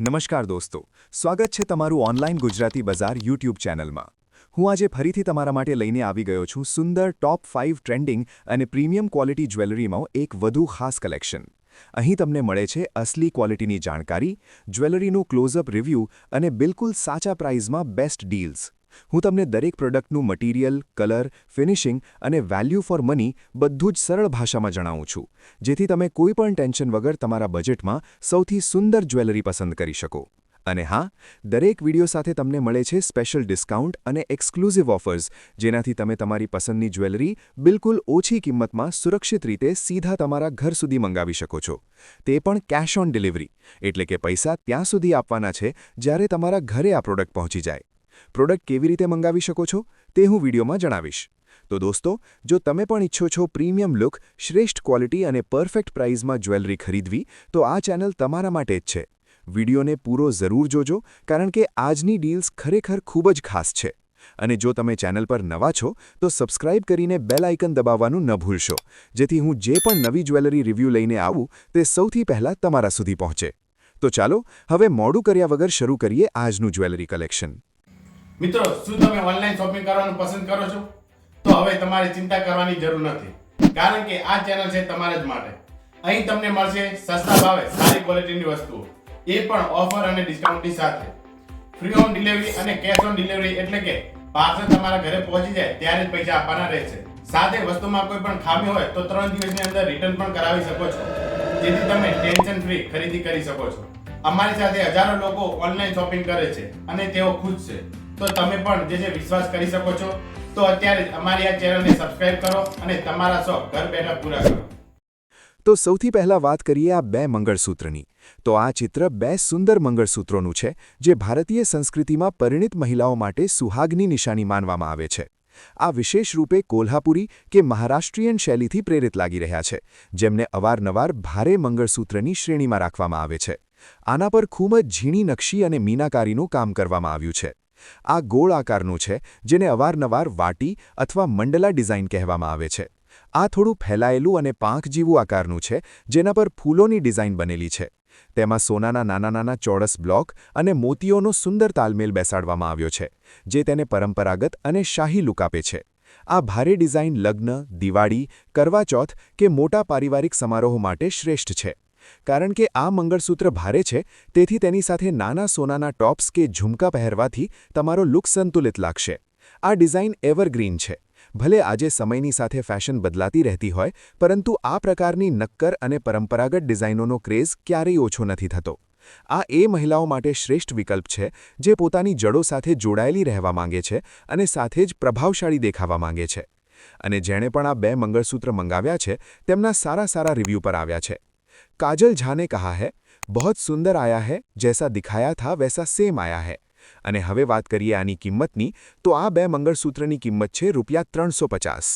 નમસ્કાર દોસ્તો, સ્વાગત છે તમારું ઓનલાઈન ગુજરાતી બજાર યુટ્યુબ ચેનલમાં. હું આજે ફરીથી તમારા માટે લઈને આવી ગયો છું સુંદર ટોપ ફાઇવ ટ્રેન્ડિંગ અને પ્રીમિયમ ક્વોલિટી જ્વેલરીમાં એક વધુ ખાસ કલેક્શન અહીં તમને મળે છે અસલી ક્વોલિટીની જાણકારી, જ્વેલરીનું ક્લોઝઅપ રિવ્યૂ અને બિલકુલ સાચા પ્રાઇઝમાં બેસ્ટ ડીલ્સ હું તમને દરેક પ્રોડક્ટનું મટીરિયલ, કલર, ફિનિશિંગ અને વેલ્યુ ફોર મની બધું જ સરળ ભાષામાં જણાવું છું. જેથી તમે કોઈપણ ટેન્શન વગર તમારા બજેટમાં સૌથી સુંદર જ્વેલરી પસંદ કરી શકો. અને હા, દરેક વિડિયો સાથે તમને મળે છે સ્પેશિયલ ડિસ્કાઉન્ટ અને એક્સક્લુઝિવ ઓફર્સ, જેનાથી તમે તમારી પસંદની જ્વેલરી બિલકુલ ઓછી કિંમતમાં સુરક્ષિત રીતે સીધા તમારા ઘર સુધી મંગાવી શકો છો. તે પણ કેશ ઓન ડિલિવરી, એટલે કે પૈસા ત્યાં સુધી આપવાના છે જ્યારે તમારા ઘરે આ પ્રોડક્ટ પહોંચી જાય. પ્રોડક્ટ કેવી રીતે મંગાવી શકો છો તે હું વિડીયોમાં જણાવીશ. તો દોસ્તો, જો તમે પણ ઈચ્છો છો પ્રીમિયમ લુક, શ્રેષ્ઠ ક્વોલિટી અને પરફેક્ટ પ્રાઇઝમાં જ્વેલરી ખરીદવી, તો આ ચેનલ તમારા માટે જ છે. વિડીયોને પૂરો જરૂર જોજો, કારણ કે આજની ડીલ્સ ખરેખર ખૂબ જ ખાસ છે. અને જો તમે ચેનલ પર નવા છો, તો સબસ્ક્રાઇબ કરીને બેલ આઇકન દબાવવાનું ન ભૂલશો, જેથી હું જે પણ નવી જ્વેલરી રિવ્યૂ લઈને આવું, તે સૌથી પહેલાં તમારા સુધી પહોંચે. તો ચાલો, હવે મોડું કર્યા વગર શરૂ કરીએ આજનું જ્વેલરી કલેક્શન. મિત્રો, શું તમે ઓનલાઈન શોપિંગ કરવાનું પસંદ કરો છો? તો હવે તમારે ચિંતા કરવાની જરૂર નથી. કારણ કે આ ચેનલ છે તમારા જ માટે. અહીં તમને મળશે સસ્તા ભાવે સારી ક્વોલિટીની વસ્તુઓ. એ પણ ઓફર અને ડિસ્કાઉન્ટની સાથે. ફ્રી હોમ ડિલિવરી અને કેશ ઓન ડિલિવરી એટલે કે પાર્સલ તમારા ઘરે પહોંચી જાય ત્યારે જ પૈસા આપવાના રહેશે. સાથે વસ્તુમાં કોઈ પણ ખામી હોય તો ત્રણ દિવસની અંદર રિટર્ન પણ કરાવી શકો છો. જેથી તમે ટેન્શન ફ્રી ખરીદી કરી શકો છો. અમારી સાથે હજારો લોકો ઓનલાઈન શોપિંગ કરે છે અને તેઓ ખુશ છે. તો તમે પણ જે જે વિશ્વાસ કરી શકો છો. તો અત્યારે અમારી આ ચેનલને સબસ્ક્રાઇબ કરો અને તમારા શોખ ઘર બેઠા પૂરા કરો. તો સૌથી પહેલા વાત કરીએ આ બે મંગળસૂત્રની. તો આ ચિત્ર બે સુંદર મંગળસૂત્રોનું છે, જે ભારતીય સંસ્કૃતિમાં પરિણિત મહિલાઓ માટે સુહાગની નિશાની માનવામાં આવે છે. આ વિશેષ રૂપે કોલ્હાપુરી કે મહારાષ્ટ્રીયન શૈલીથી પ્રેરિત લાગી રહ્યા છે, જેમને અવારનવાર ભારે મંગળસૂત્રની શ્રેણીમાં રાખવામાં આવે છે. આના પર ખૂબ જ ઝીણી નકશી અને મીનાકારીનું કામ કરવામાં આવ્યું છે. આ ગોળ આકારનું છે, જેને અવારનવાર વાટી અથવા મંડલા ડિઝાઇન કહેવામાં આવે છે. આ થોડું ફેલાયેલું અને પાંખ જેવું આકારનું છે, જેના પર ફૂલોની ડિઝાઇન બનેલી છે. તેમાં સોનાના નાના નાના ચોરસ બ્લોક અને મોતીઓનો સુંદર તાલમેલ બેસાડવામાં આવ્યો છે, જે તેને પરંપરાગત અને શાહી લુક આપે છે. આ ભારે ડિઝાઇન લગ્ન, દિવાળી, કરવાચોથ કે મોટા પારિવારિક સમારોહ માટે શ્રેષ્ઠ છે. કારણ કે આ મંગળસૂત્ર ભારે છે, તેથી તેની સાથે નાના સોનાના ટોપ્સ કે ઝુમકા પહેરવાથી તમારો લુક સંતુલિત લાગશે. આ ડિઝાઇન એવરગ્રીન છે. ભલે આજે સમયની સાથે ફેશન બદલાતી રહેતી હોય, પરંતુ આ પ્રકારની નક્કર અને પરંપરાગત ડિઝાઇનોનો ક્રેઝ ક્યારેય ઓછો નથી થતો. આ એ મહિલાઓ માટે શ્રેષ્ઠ વિકલ્પ છે, જે પોતાની જડો સાથે જોડાયેલી રહેવા માંગે છે અને સાથે જ પ્રભાવશાળી દેખાવા માંગે છે. અને જેણે પણ આ બે મંગળસૂત્ર મંગાવ્યા છે, તેમના સારા સારા રિવ્યૂ પર આવ્યા છે. કાજલ ઝાને કહા હૈ બહોત સુંદર આયા હૈ જૈસા દિખાયા થા વૈસા સેમ આયા હૈ અને હવે વાત કરીએ આની કિંમતની તો આ બે મંગળસૂત્રની કિંમત છે રૂપિયા ત્રણસો પચાસ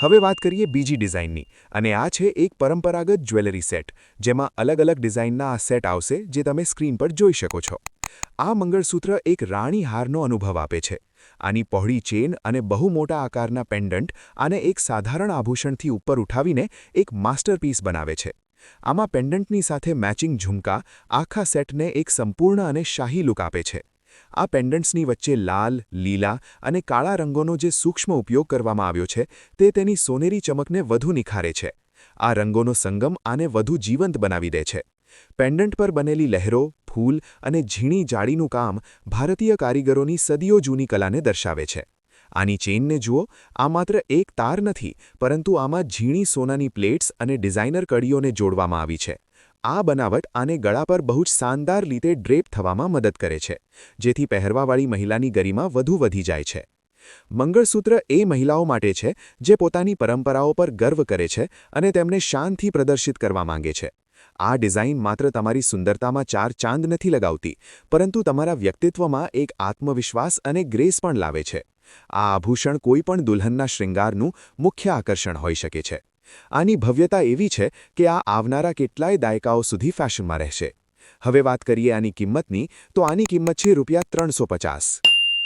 હવે વાત કરીએ બીજી ડિઝાઇનની અને આ છે એક પરંપરાગત જ્વેલરી સેટ જેમાં અલગ અલગ ડિઝાઇનના આ સેટ આવશે જે તમે સ્ક્રીન પર જોઈ શકો છો। આ મંગળસૂત્ર એક રાણી હારનો અનુભવ આપે છે। આની પહોળી ચેન અને બહુ મોટા આકારના પેન્ડન્ટ આને એક સાધારણ આભૂષણથી ઉપર ઉઠાવીને એક માસ્ટરપીસ બનાવે છે। આમાં પેન્ડન્ટની સાથે મેચિંગ ઝુમકા, આખા સેટને એક સંપૂર્ણ અને શાહી લુક આપે છે. આ પેન્ડન્ટ્સની વચ્ચે લાલ, લીલા અને કાળા રંગોનો જે સૂક્ષ્મ ઉપયોગ કરવામાં આવ્યો છે, તે તેની સોનેરી ચમકને વધુ નિખારે છે. આ રંગોનો સંગમ આને વધુ જીવંત બનાવી દે છે. પેન્ડન્ટ પર બનેલી લહેરો, ફૂલ અને ઝીણી જાળીનું કામ ભારતીય કારીગરોની સદીઓ જૂની કલાને દર્શાવે છે. આની ચેઇનને જુઓ, આ માત્ર એક તાર નથી, પરંતુ આમાં ઝીણી સોનાની પ્લેટ્સ અને ડિઝાઇનર કડીઓને જોડવામાં આવી છે. આ બનાવટ આને ગળા પર બહુ જ શાનદાર રીતે ડ્રેપ થવામાં મદદ કરે છે, જેથી પહેરવાવાળી મહિલાની ગરિમા વધુ વધી જાય છે. મંગળસૂત્ર એ મહિલાઓ માટે છે, જે પોતાની પરંપરાઓ પર ગર્વ કરે છે અને તેમને શાનથી પ્રદર્શિત કરવા માંગે છે. આ ડિઝાઇન માત્ર તમારી સુંદરતામાં ચાર ચાંદ નથી લગાવતી, પરંતુ તમારા વ્યક્તિત્વમાં એક આત્મવિશ્વાસ અને ગ્રેસ પણ લાવે છે. આ આભૂષણ કોઈપણ દુલ્હનના શ્રૃંગારનું મુખ્ય આકર્ષણ હોઈ શકે છે. આની ભવ્યતા એવી છે કે આ આવનારા કેટલાય દાયકાઓ સુધી ફેશનમાં રહેશે. હવે વાત કરીએ આની કિંમતની, તો આની કિંમત છે રૂપિયા ત્રણસો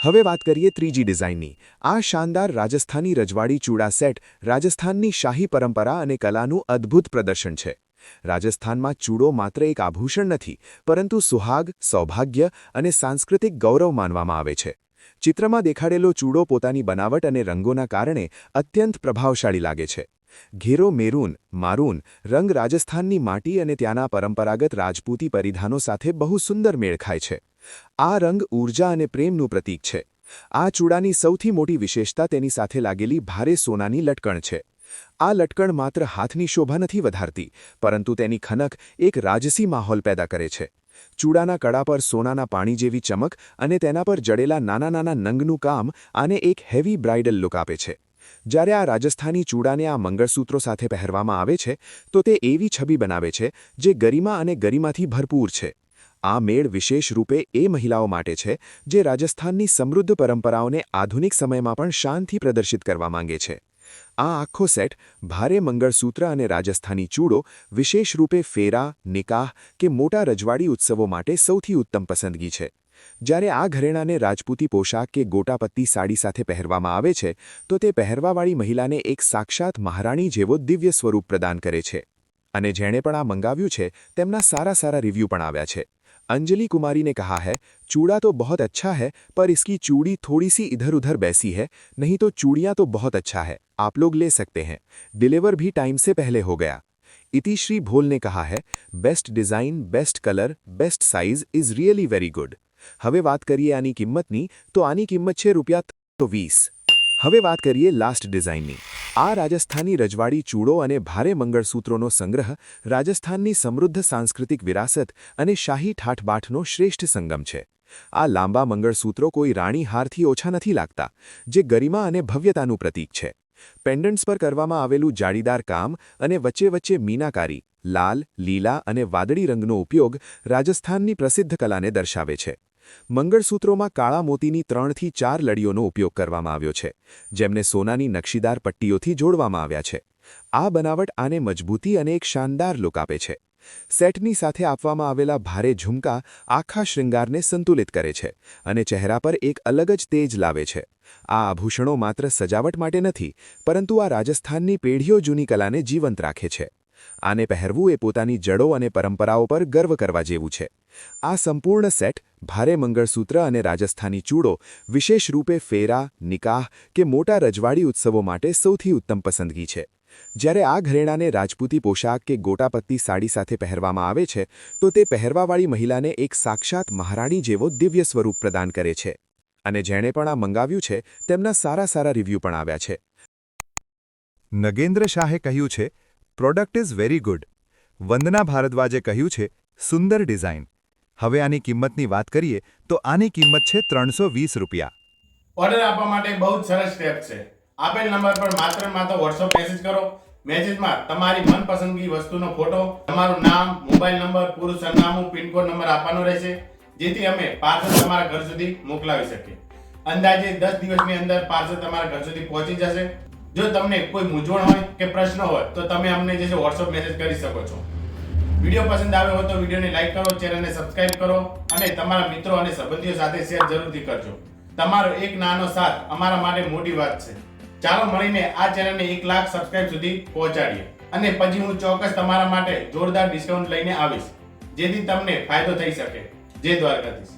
હવે વાત કરીએ ત્રીજી ડિઝાઇનની. આ શાનદાર રાજસ્થાની રજવાડી ચૂડા સેટ રાજસ્થાનની શાહી પરંપરા અને કલાનું અદ્ભુત પ્રદર્શન છે. રાજસ્થાનમાં ચૂડો માત્ર એક આભૂષણ નથી, પરંતુ સુહાગ, સૌભાગ્ય અને સાંસ્કૃતિક ગૌરવ માનવામાં આવે છે. ચિત્રમાં દેખાડેલો ચૂડો પોતાની બનાવટ અને રંગોના કારણે અત્યંત પ્રભાવશાળી લાગે છે. ઘેરો મેરૂન, મારૂન, રંગ રાજસ્થાનની માટી અને ત્યાંના પરંપરાગત રાજપૂતી પરિધાનો સાથે બહુ સુંદર મેળ ખાય છે. આ રંગ ઊર્જા અને પ્રેમનું પ્રતીક છે. આ ચૂડાની સૌથી મોટી વિશેષતા તેની સાથે લાગેલી ભારે સોનાની લટકણ છે. આ લટકણ માત્ર હાથની શોભા નથી વધારતી, પરંતુ તેની ખનક એક રાજસી માહોલ પેદા કરે છે. ચૂડાના કડા પર સોનાના પાણી જેવી ચમક અને તેના પર જડેલા નાના નાના નંગનું કામ આને એક હેવી બ્રાઇડલ લુક આપે છે. જ્યારે આ રાજસ્થાની ચૂડાને આ મંગળસૂત્રો સાથે પહેરવામાં આવે છે, તો તે એવી છબી બનાવે છે જે ગરિમા અને ગરિમાથી ભરપૂર છે. આ મેળ વિશેષ રૂપે એ મહિલાઓ માટે છે જે રાજસ્થાનની સમૃદ્ધ પરંપરાઓને આધુનિક સમયમાં પણ શાનથી પ્રદર્શિત કરવા માંગે છે. આ આખો સેટ ભારે મંગળસૂત્ર અને રાજસ્થાની ચૂડો, વિશેષ રૂપે ફેરા, નિકાહ કે મોટા રજવાડી ઉત્સવો માટે સૌથી ઉત્તમ પસંદગી છે. જ્યારે આ ઘરેણાને રાજપૂતી પોશાક કે ગોટાપત્તી સાડી સાથે પહેરવામાં આવે છે, તો તે પહેરવાવાળી મહિલાને એક સાક્ષાત મહારાણી જેવો દિવ્ય સ્વરૂપ પ્રદાન કરે છે. અને જેણે પણ આ મંગાવ્યું છે, તેમના સારા સારા રિવ્યૂ પણ આવ્યા છે. अंजलि कुमारी ने कहा है, चूड़ा तो बहुत अच्छा है, पर इसकी चूड़ी थोड़ी सी इधर उधर बैसी है, नहीं तो चूड़ियाँ तो बहुत अच्छा है, आप लोग ले सकते हैं। डिलीवर भी टाइम से पहले हो गया। इतिश्री भोल ने कहा है, best design, best colour, best size is really very good. हवे बात करिए आनी किम्मतनी तो आनी किम्मत छह रुपया तो बीस हवे बात करिए लास्ट डिज़ाइननी આ રાજસ્થાની રજવાડી ચૂડો અને ભારે મંગળસૂત્રોનો સંગ્રહ, રાજસ્થાનની સમૃદ્ધ સાંસ્કૃતિક વિરાસત અને શાહી ઠાઠબાઠનો શ્રેષ્ઠ સંગમ છે. આ લાંબા મંગળસૂત્રો કોઈ રાણી હારથી ઓછા નથી લાગતા, જે ગરિમા અને ભવ્યતાનું પ્રતીક છે. પેન્ડન્ટ્સ પર કરવામાં આવેલું જાળીદાર કામ અને વચ્ચે વચ્ચે મીનાકારી, લાલ, લીલા અને વાદળી રંગનો ઉપયોગ રાજસ્થાનની પ્રસિદ્ધ કલાને દર્શાવે છે. મંગળસૂત્રોમાં કાળા મોતીની ત્રણથી ચાર લડીઓનો ઉપયોગ કરવામાં આવ્યો છે, જેમને સોનાની નકશીદાર પટ્ટીઓથી જોડવામાં આવ્યા છે. આ બનાવટ આને મજબૂતી અને એક શાનદાર લુક આપે છે. સેટની સાથે આપવામાં આવેલા ભારે ઝુમકા આખા શ્રૃંગારને સંતુલિત કરે છે અને ચહેરા પર એક અલગ જ તેજ લાવે છે. આ આભૂષણો માત્ર સજાવટ માટે નથી, પરંતુ આ રાજસ્થાનની પેઢીઓ જૂની કલાને જીવંત રાખે છે. આને પહેરવું એ પોતાની જડો અને પરંપરાઓ પર ગર્વ કરવા જેવું છે. આ સંપૂર્ણ સેટ ભારે મંગળસૂત્ર અને રાજસ્થાની ચૂડો, વિશેષ રૂપે ફેરા, નિકાહ કે મોટા રજવાડી ઉત્સવો માટે સૌથી ઉત્તમ પસંદગી છે. જ્યારે આ ઘરેણાને રાજપૂતી પોશાક કે ગોટાપત્તી સાડી સાથે પહેરવામાં આવે છે, તો તે પહેરવાવાળી મહિલાને એક સાક્ષાત મહારાણી જેવો દિવ્ય સ્વરૂપ પ્રદાન કરે છે. અને જેણે પણ આ મંગાવ્યું છે, તેમના સારા સારા રિવ્યૂ પણ આવ્યા છે. નગેન્દ્ર શાહે કહ્યું છે product is very good. Vandana ભારદ્વાજે કહ્યું છે, સુંદર ડિઝાઇન. હવે આની કિંમતની વાત કરીએ, તો આની કિંમત છે ત્રણસો વીસ રૂપિયા. ઓર્ડર આપવા માટે બહુ જ સરસ સ્ટેપ છે. આપેલ નંબર પર માત્ર માત્ર વોટ્સઅપ મેસેજ કરો. મેસેજમાં તમારી મનપસંદગી વસ્તુનો ફોટો તમારું નામ મોબાઈલ નંબર પૂરું સરનામું પિનકોડ નંબર આપવાનો રહેશે, જેથી અમે પાર્સલ તમારા ઘર સુધી મોકલાવી શકીએ. અંદાજે દસ દિવસની અંદર પાર્સલ તમારા ઘર સુધી પહોંચી જશે. જો તમને કોઈ મૂંઝવણ હોય કે પ્રશ્ન હોય, તો તમે અમને જે છે વોટ્સઅપ મેસેજ કરી શકો છો. વીડિયો પસંદ આવ્યો હોય તો વિડીયોને લાઇક કરો, ચેનલને સબસ્ક્રાઇબ કરો અને તમારા મિત્રો અને સંબંધીઓ સાથે શેર જરૂરથી કરજો. તમારો એક નાનો સાથ અમારા માટે મોટી વાત છે. ચાલો મળીને આ ચેનલને એક લાખ સબસ્ક્રાઇબ સુધી પહોંચાડીએ. અને પછી હું ચોક્કસ તમારા માટે જોરદાર ડિસ્કાઉન્ટ લઈને આવીશ. જેથી તમને ફાયદો થઈ શકે. જય દ્વારકાધીશ.